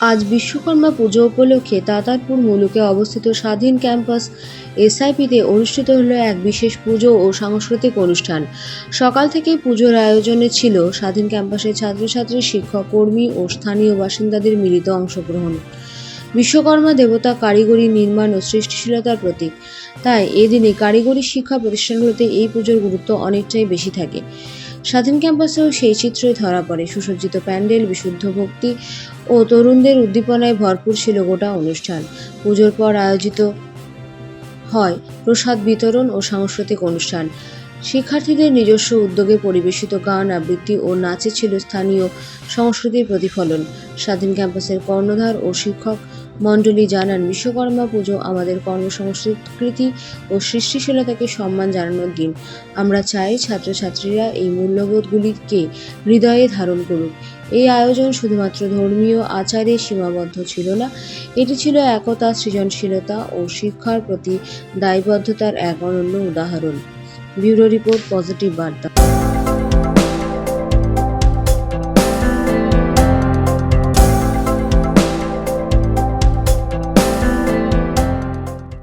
আজ বিশ্বকর্মা পুজো উপলক্ষে তাতারপুর মুলুকে অবস্থিত স্বাধীন ক্যাম্পাস এসআইপিতে অনুষ্ঠিত হলো এক বিশেষ পুজো ও সাংস্কৃতিক অনুষ্ঠান। সকাল থেকেই পুজোর আয়োজনে ছিল স্বাধীন ক্যাম্পাসের ছাত্রছাত্রী, শিক্ষক, কর্মী ও স্থানীয় বাসিন্দাদের মিলিত অংশগ্রহণ। বিশ্বকর্মা দেবতা কারিগরি নির্মাণ ও সৃষ্টিশীলতার প্রতীক। তাই এদিনে কারিগরি শিক্ষা প্রতিষ্ঠানগুলোতে এই পুজোর গুরুত্ব অনেকটাই বেশি থাকে। স্বাধীন ক্যাম্পাসেও সেই চিত্রই ধরা পড়ে। সুসজ্জিত প্যান্ডেল, বিশুদ্ধ ভক্তি ও তরুণদের উদ্দীপনায় ভরপুর ছিল গোটা অনুষ্ঠান। পুজোর পর আয়োজিত হয়। প্রসাদ বিতরণ ও সাংস্কৃতিক অনুষ্ঠান। শিক্ষার্থীদের নিজস্ব উদ্যোগে পরিবেশিত গান, আবৃত্তি ও নাচে ছিল স্থানীয় সংস্কৃতির প্রতিফলন। স্বাধীন ক্যাম্পাসের কর্ণধার ও শিক্ষক মণ্ডলী জানান, বিশ্বকর্মা পুজো আমাদের কর্মসংস্কৃতি ও সৃষ্টিশীলতাকে সম্মান জানানোর দিন। আমরা চাই ছাত্রছাত্রীরা এই মূল্যবোধগুলিকে হৃদয়ে ধারণ করুক। এই আয়োজন শুধুমাত্র ধর্মীয় আচারে সীমাবদ্ধ ছিল না, এটি ছিল একতা, সৃজনশীলতা ও শিক্ষার প্রতি দায়বদ্ধতার এক অনন্য উদাহরণ। ব্যুরো রিপোর্ট, পজিটিভ বার্তা।